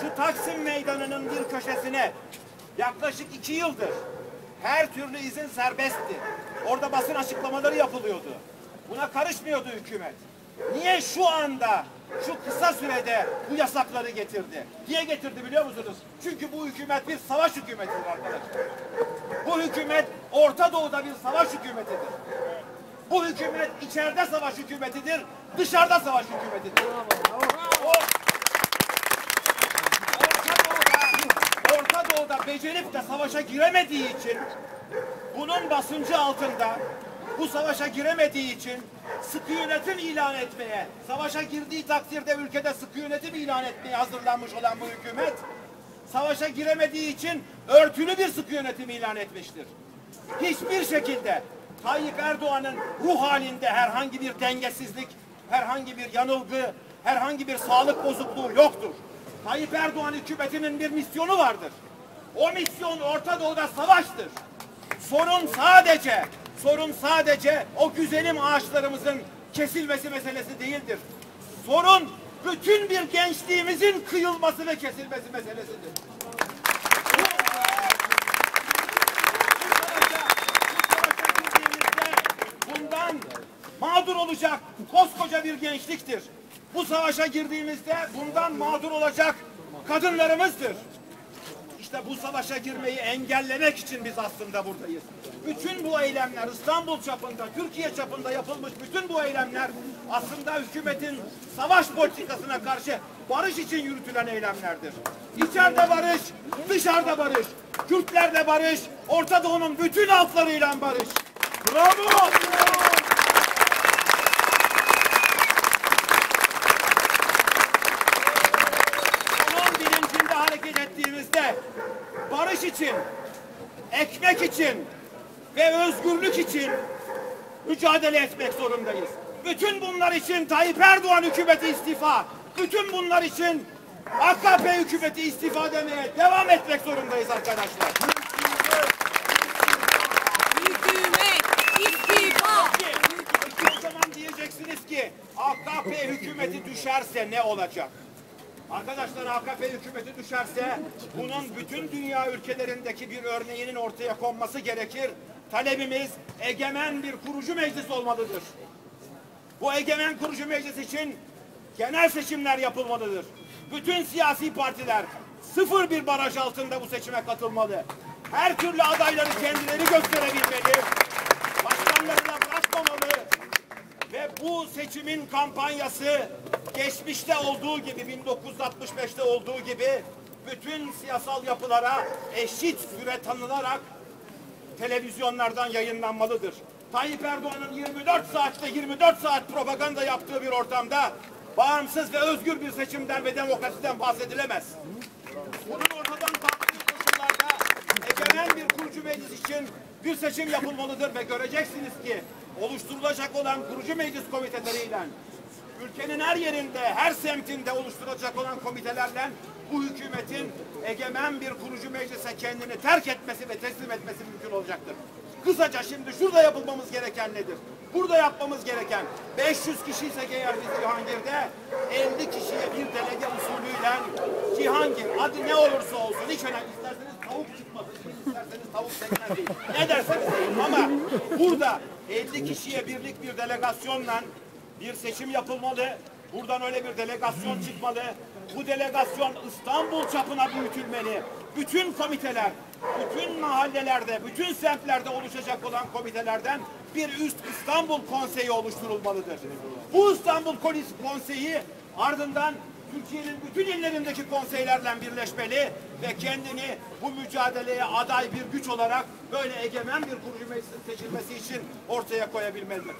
şu Taksim Meydanı'nın bir köşesine yaklaşık iki yıldır her türlü izin serbestti. Orada basın açıklamaları yapılıyordu. Buna karışmıyordu hükümet. Niye şu anda, şu kısa sürede bu yasakları getirdi? Niye getirdi biliyor musunuz? Çünkü bu hükümet bir savaş hükümetidir arkadaşlar. Bu hükümet Orta Doğu'da bir savaş hükümetidir. Bu hükümet içeride savaş hükümetidir, dışarıda savaş hükümetidir. O, Orta Doğu'da, Orta Doğu'da becerip de savaşa giremediği için bunun basıncı altında bu savaşa giremediği için sıkı yönetim ilan etmeye, savaşa girdiği takdirde ülkede sıkı yönetim ilan etmeye hazırlanmış olan bu hükümet savaşa giremediği için örtülü bir sıkı yönetim ilan etmiştir. Hiçbir şekilde Tayyip Erdoğan'ın ruh halinde herhangi bir dengesizlik, herhangi bir yanılgı, herhangi bir sağlık bozukluğu yoktur. Tayyip Erdoğan hükümetinin bir misyonu vardır. O misyon Orta Doğu'da savaştır. Sorun sadece, sorun sadece o güzelim ağaçlarımızın kesilmesi meselesi değildir. Sorun bütün bir gençliğimizin kıyılması ve kesilmesi meselesidir. Mağdur olacak koskoca bir gençliktir. Bu savaşa girdiğimizde bundan mağdur olacak kadınlarımızdır. İşte bu savaşa girmeyi engellemek için biz aslında buradayız. Bütün bu eylemler İstanbul çapında, Türkiye çapında yapılmış bütün bu eylemler aslında hükümetin savaş politikasına karşı barış için yürütülen eylemlerdir. İçeride barış, dışarıda barış, Kürtlerle barış, Orta Doğu'nun bütün halklarıyla barış. Bravo! Onun için, ekmek için ve özgürlük için mücadele etmek zorundayız. Bütün bunlar için Tayyip Erdoğan hükümeti istifa, bütün bunlar için AKP hükümeti istifa demeye devam etmek zorundayız arkadaşlar. Hükümet istifa. Peki, zaman diyeceksiniz ki AKP hükümeti düşerse ne olacak? Arkadaşlar AKP hükümeti düşerse bunun bütün dünya ülkelerindeki bir örneğinin ortaya konması gerekir. Talebimiz egemen bir kurucu meclis olmalıdır. Bu egemen kurucu meclis için genel seçimler yapılmalıdır. Bütün siyasi partiler sıfır bir baraj altında bu seçime katılmalı. Her türlü adayları kendileri gösterebilmeli. Başkanlarına bırakmamalı. Ve bu seçimin kampanyası geçmişte olduğu gibi 1965'te olduğu gibi bütün siyasal yapılara eşit süre tanınarak televizyonlardan yayınlanmalıdır. Tayyip Erdoğan'ın 24 saatte 24 saat propaganda yaptığı bir ortamda bağımsız ve özgür bir seçimden ve demokrasiden bahsedilemez. Bunun ortadan kalktığı koşullarda egemen bir kurucu meclis için bir seçim yapılmalıdır ve göreceksiniz ki oluşturulacak olan kurucu meclis komiteleriyle ülkenin her yerinde, her semtinde oluşturulacak olan komitelerle bu hükümetin egemen bir kurucu meclise kendini terk etmesi ve teslim etmesi mümkün olacaktır. Kısaca şimdi şurada yapılmamız gereken nedir? Burada yapmamız gereken 500 kişiysek eğer biz Cihangir'de 50 kişiye bir delege usulüyle Cihangir adı ne olursa olsun hiç önemli isterseniz tavuk çıkmasın isterseniz tavuk tekne değil ne derseniz deyin ama burada 50 kişiye birlik bir delegasyonla bir seçim yapılmalı. Buradan öyle bir delegasyon çıkmalı. Bu delegasyon İstanbul çapına büyütülmeli. Bütün komiteler, bütün mahallelerde, bütün semtlerde oluşacak olan komitelerden bir üst İstanbul Konseyi oluşturulmalıdır. Bu İstanbul Konseyi ardından Türkiye'nin bütün illerindeki konseylerle birleşmeli ve kendini bu mücadeleye aday bir güç olarak böyle egemen bir kurucu meclisin seçilmesi için ortaya koyabilmelidir.